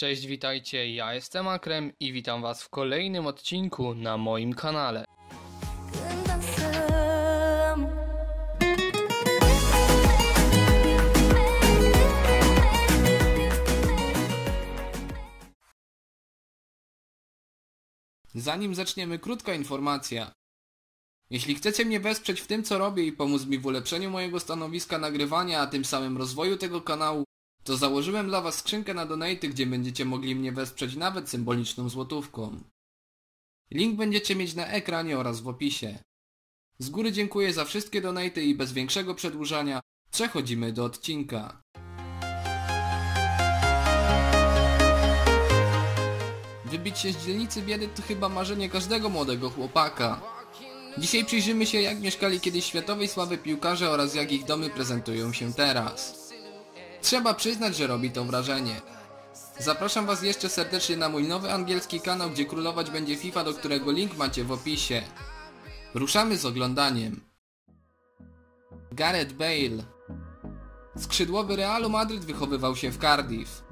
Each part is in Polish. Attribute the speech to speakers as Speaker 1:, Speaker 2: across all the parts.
Speaker 1: Cześć, witajcie, ja jestem Akrem i witam Was w kolejnym odcinku na moim kanale.
Speaker 2: Zanim zaczniemy, krótka informacja. Jeśli chcecie mnie wesprzeć w tym co robię i pomóc mi w ulepszeniu mojego stanowiska nagrywania, a tym samym rozwoju tego kanału, to założyłem dla Was skrzynkę na donaty, gdzie będziecie mogli mnie wesprzeć nawet symboliczną złotówką. Link będziecie mieć na ekranie oraz w opisie. Z góry dziękuję za wszystkie donaty i bez większego przedłużania przechodzimy do odcinka. Wybić się z dzielnicy biedy to chyba marzenie każdego młodego chłopaka. Dzisiaj przyjrzymy się jak mieszkali kiedyś światowej sławy piłkarze oraz jak ich domy prezentują się teraz. Trzeba przyznać, że robi to wrażenie. Zapraszam Was jeszcze serdecznie na mój nowy angielski kanał, gdzie królować będzie FIFA, do którego link macie w opisie. Ruszamy z oglądaniem. Gareth Bale Skrzydłowy Realu Madryt wychowywał się w Cardiff.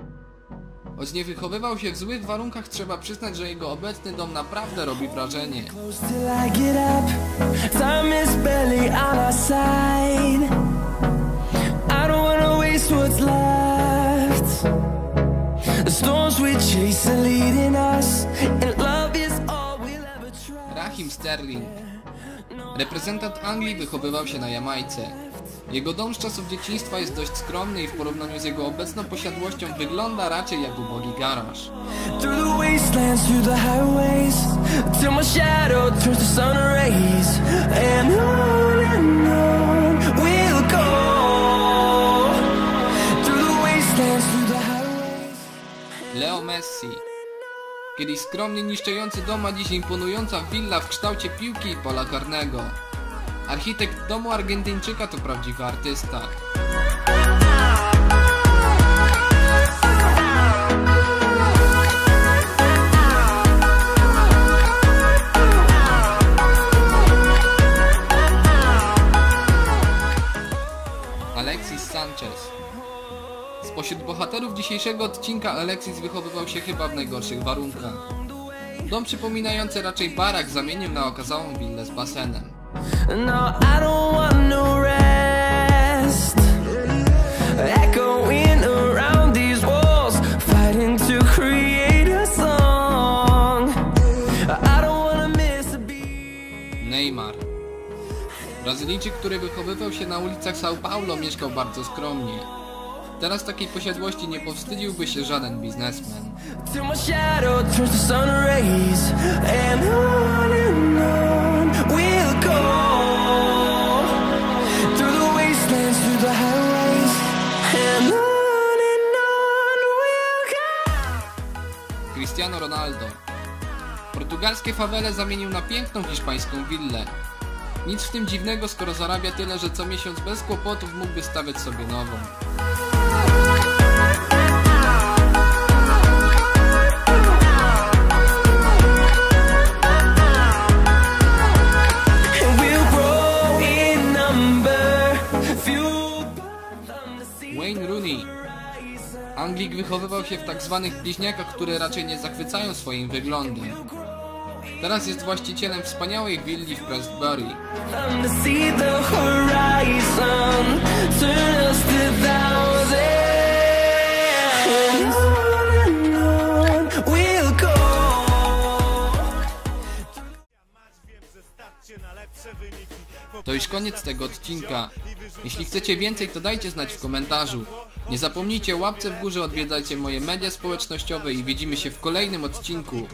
Speaker 2: Choć nie wychowywał się w złych warunkach, trzeba przyznać, że jego obecny dom naprawdę robi wrażenie. Rahim Sterling Reprezentant Anglii wychowywał się na Jamajce. Jego dom z czasów dzieciństwa jest dość skromny i w porównaniu z jego obecną posiadłością wygląda raczej jak ubogi garaż. Leo Messi Kiedyś skromnie niszczący dom, a dziś imponująca willa w kształcie piłki i pola karnego. Architekt domu Argentyńczyka to prawdziwy artysta. Alexis Sanchez Spośród bohaterów dzisiejszego odcinka Alexis wychowywał się chyba w najgorszych warunkach. Dom przypominający raczej barak zamienił na okazałą willę z basenem.
Speaker 3: No, I don't want no rest. Echoing around these walls, fighting to create a song. I don't wanna miss a beat.
Speaker 2: Neymar Brazylijczyk, który wychowywał się na ulicach São Paulo mieszkał bardzo skromnie. Teraz takiej posiadłości nie powstydziłby się żaden biznesmen. Cristiano Ronaldo Portugalskie fawele zamienił na piękną hiszpańską willę. Nic w tym dziwnego, skoro zarabia tyle, że co miesiąc bez kłopotów mógłby stawiać sobie nową. Wychowywał się w tak zwanych bliźniakach, które raczej nie zachwycają swoim wyglądem. Teraz jest właścicielem wspaniałej willi w Prestbury.
Speaker 3: To
Speaker 2: już koniec tego odcinka. Jeśli chcecie więcej, to dajcie znać w komentarzu. Nie zapomnijcie łapce w górze, odwiedzajcie moje media społecznościowe i widzimy się w kolejnym odcinku.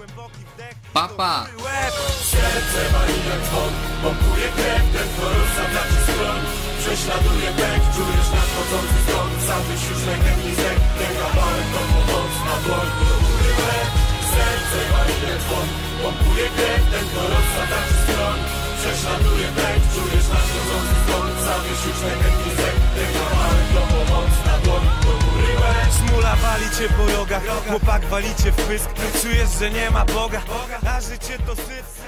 Speaker 2: Pa pa!
Speaker 4: Serce jak dzwon Pompuje krew, ten Prześladuje pęk, czujesz nadchodzący Zawyś już rękę nizek, ten kawałek to pomoc Na dłoń do góry łeb Serce jak dzwon Pompuje krew, Prześladuje pęk, czujesz nadchodzący zgon Zawyś już rękę nizek, ten kawałek to pomoc Na dłoń do góry
Speaker 5: Smula wali cię po rogach, chłopak wali cię w pysk. Czujesz, że nie ma Boga, a życie to syf